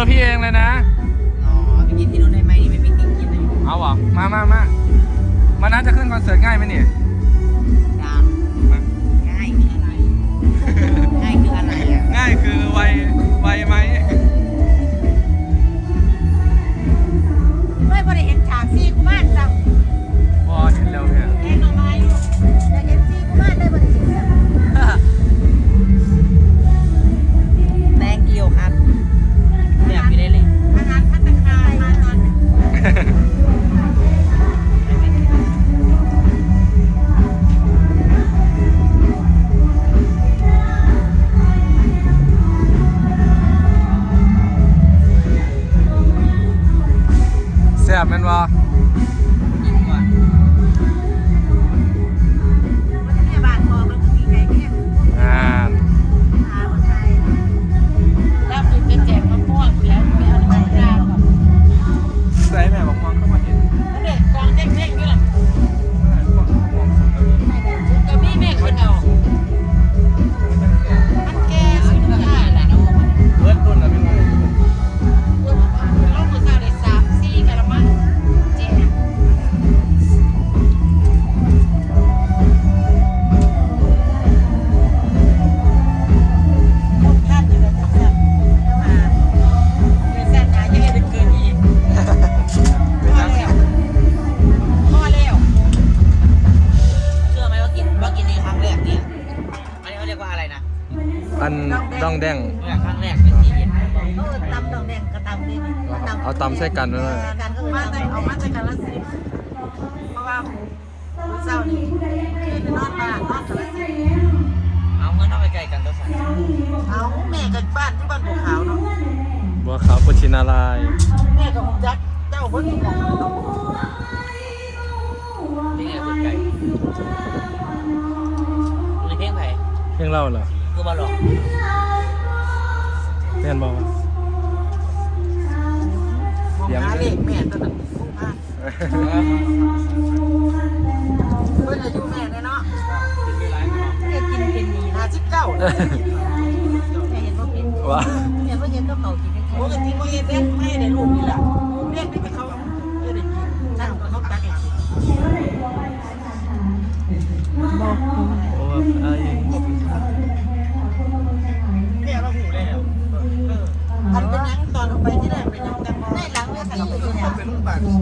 อพี่เองเลยนะ อ๋อไปกินที่นู่นได้ไหมนี่ไม่มีกินกินเลยเอาเหรอมามามามาน่าจะขึ้นคอนเสิร์ตง่ายไหมเนี่ย วะ องแดง เนี่ยครั้งแรกเป็นที่เห็นเขาเอิ้นตำดอกแดงกระตำนี่นี่เอาตำใส่กันด้วยนะการก็เอิ้นมาตำแต่ดอกเอาแดมางแต่กันละสิเพราะว่าเช้านี้คือนอนบ้านนอนกันละสิเอาเงินเอาไปไกลกันตัวสั่นเอาแม่กันบ้านที่บ้านภูเขาเนาะบัวขาวกุชินารายณ์แม่กับผมจักเจ้าเพิ่งบอกเนาะนี่ไงคนไก่ในเพลงไผ่เพลงเล่าเหรอคือบอลหรอก เรียนบอกว่ามองหาเลขแม่ตัวนั้นพุ่งพลาดเพิ่นอายุแม่เนี่ยเนาะเรียกกินเป็นนี่ห้าสิบเก้าแต่เห็นว่าเป็นว่าเห็นว่าเห็นก็เขากินได้ปกติว่าเอ็ดเอ็ด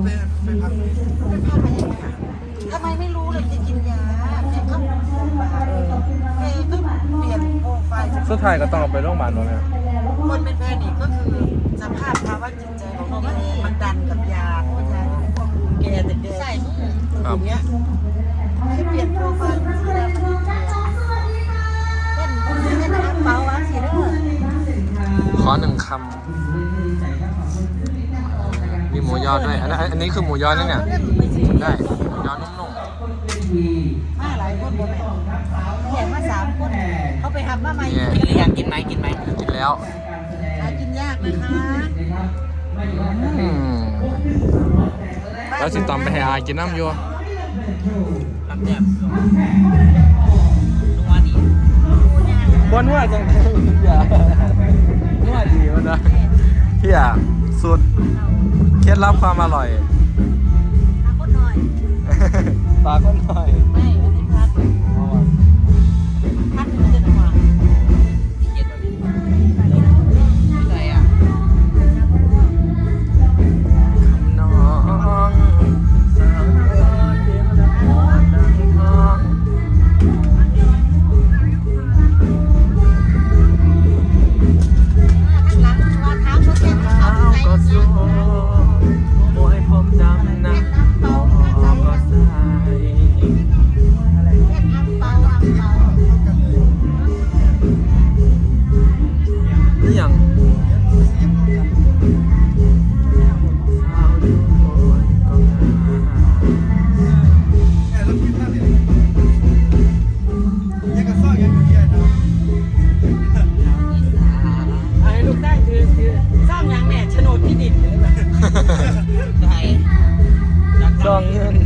เนี่ยเป็นลูกบาศก์ไปไปพักทำไมไม่รู้เลยจะกินยาเนี่ยเขาบอกว่าเออเออต้องเปลี่ยนโปรไฟล์สุดท้ายก็ต้องเอาไปโรงพยาบาลวะเนี่ยคนเป็นแพนิคก็คือสภาพภาวะจิตใจของเขามันดันกับยาเพราะยาแกแต่แกใส่อย่างเงี้ยให้เปลี่ยนโปรไฟล์ดูแลมันดีเล่นเล่นเปล่าวางสิเด้อขอหนึ่งคำ มีหมูยอด้วย อันนั้นอันนี้คือหมูยอนี่เนี่ยเล่นไปสิได้หมูยอนุ่มมาหลายคนบ่แม่แข่งมาสามคน เขาไปทำมาใหม่ๆเนี่ยกินหรือยังกินไหมกินไหมกินแล้วหากินยากนะคะอืมแล้วสิตำไปให้อายกินน้ำอยู่ลำแยบลุงว่าดีบนว่าจังอย่าว่าดีมันนะพี่อะสุดเค ล็ดลับความอร่อยหาคนหน่อย ตาก็หน่อย ไม่ ใช่องเงิน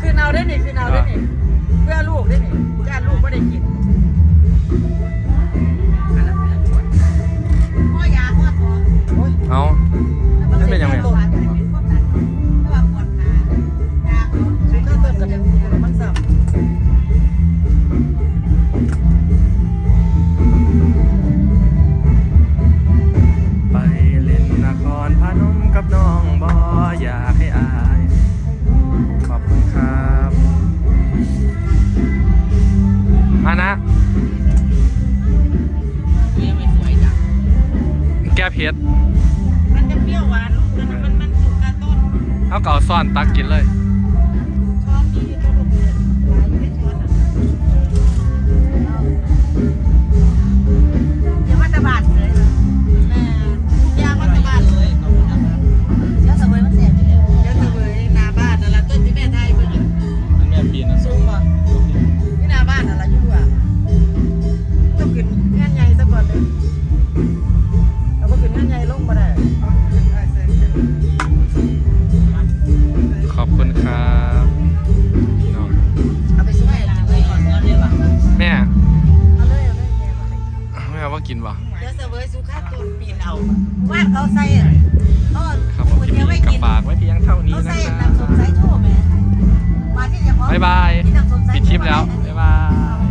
คือเนาได้นี่คือเนาได้นี่เพื่อลูกได้นี่ญาติลูกไม่ได้กินพ่อยาพ่อท้อเอานั่นเป็นยังไงไปเล่นนครพนมกับน้องบออยากให้อายานะ แก้เผ็ดมันจะเปรี้ยวหวานลูกมันมันสุกกระต้นเอาเก่าซ่อนตักกินเลยินวะเดี๋ยวเสวยสุขาตุนปีนเอาว่าเขาใส่เขาครับผมคลิปนี้กับฝากไว้เพียงเท่านี้นะครับบ๊ายบาย ปิดคลิปแล้ว บ๊ายบาย